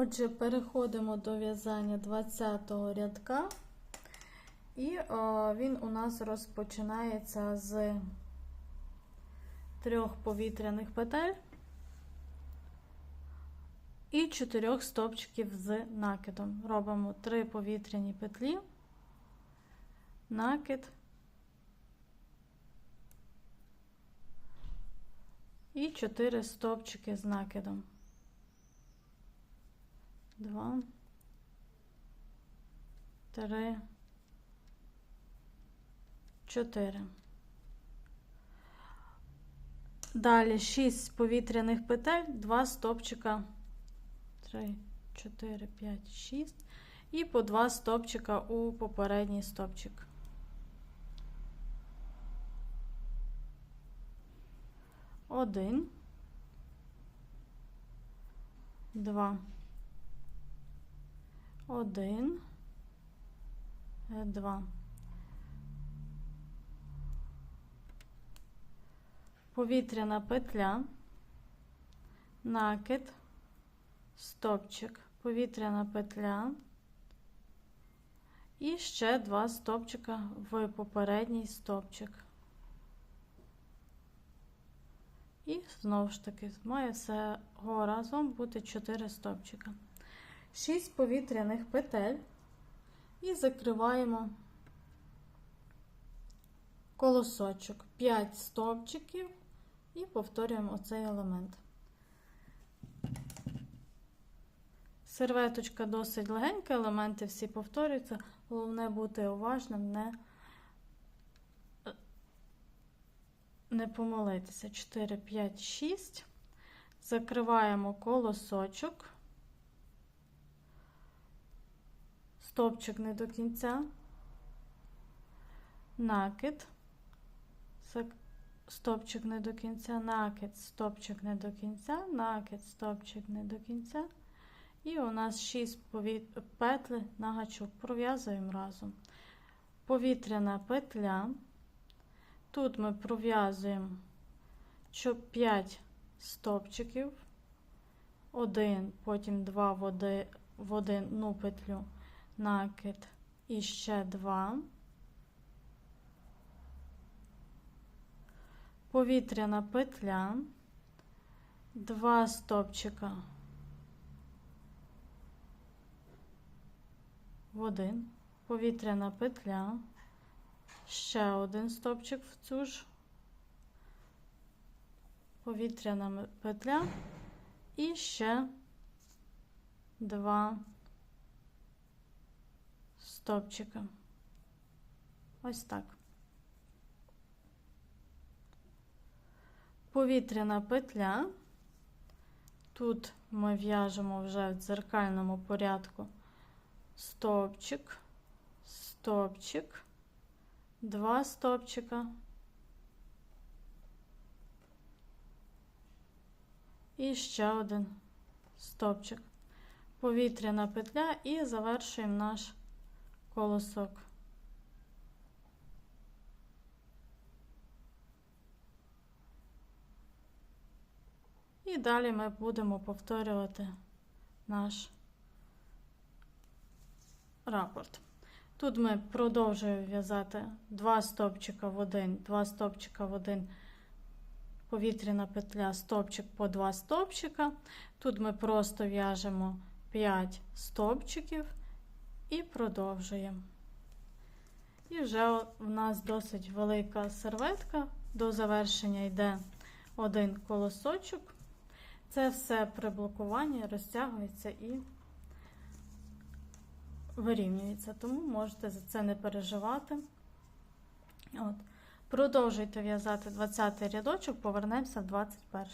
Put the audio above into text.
Отже, переходимо до в'язання 20 го рядка, і о, він у нас розпочинається з трьох повітряних петель і чотирьох стовпчиків з накидом. Робимо три повітряні петлі, накид і чотири стовпчики з накидом. Два, три, чотири. Далі 6 повітряних петель, 2 стопчика, 3, 4, 5, 6 і по 2 стопчика у попередній стопчик. Один, два. Один, е, два. Повітряна петля, накид, стопчик, повітряна петля і ще два стопчика в попередній стопчик. І знову ж таки, має всього разом бути 4 стопчика. 6 повітряних петель і закриваємо колосочок, 5 стовпчиків і повторюємо оцей елемент. Серветочка досить легенька, елементи всі повторюються, головне бути уважним, не, не помилитися. 4, 5, 6. Закриваємо колосочок. Стовпчик не до кінця, накид, стовпчик не до кінця, накид, стовпчик не до кінця, накид, стовпчик не до кінця. І у нас 6 петли на гачок. Пров'язуємо разом. Повітряна петля. Тут ми пров'язуємо 5 стовпчиків, один, потім два в одну петлю накид. І ще два. Повітряна петля, два стопчика. В один, повітряна петля, ще один стопчик в цю ж, повітряна петля. І ще два стовпчика. Ось так. Повітряна петля. Тут ми в'яжемо вже в дзеркальному порядку стовпчик, стовпчик, два стовпчика і ще один стовпчик. Повітряна петля і завершуємо наш колосок. І далі ми будемо повторювати наш рапорт. Тут ми продовжуємо в'язати два стовпчика в один, два стовпчика в один, повітряна петля, стовпчик по два стовпчика. Тут ми просто в'яжемо 5 стовпчиків і продовжуємо. І вже в нас досить велика серветка. До завершення йде один колосочок. Це все при блокуванні розтягується і вирівнюється, тому можете за це не переживати. От. Продовжуйте в'язати 20 рядочок, повернемося в 21.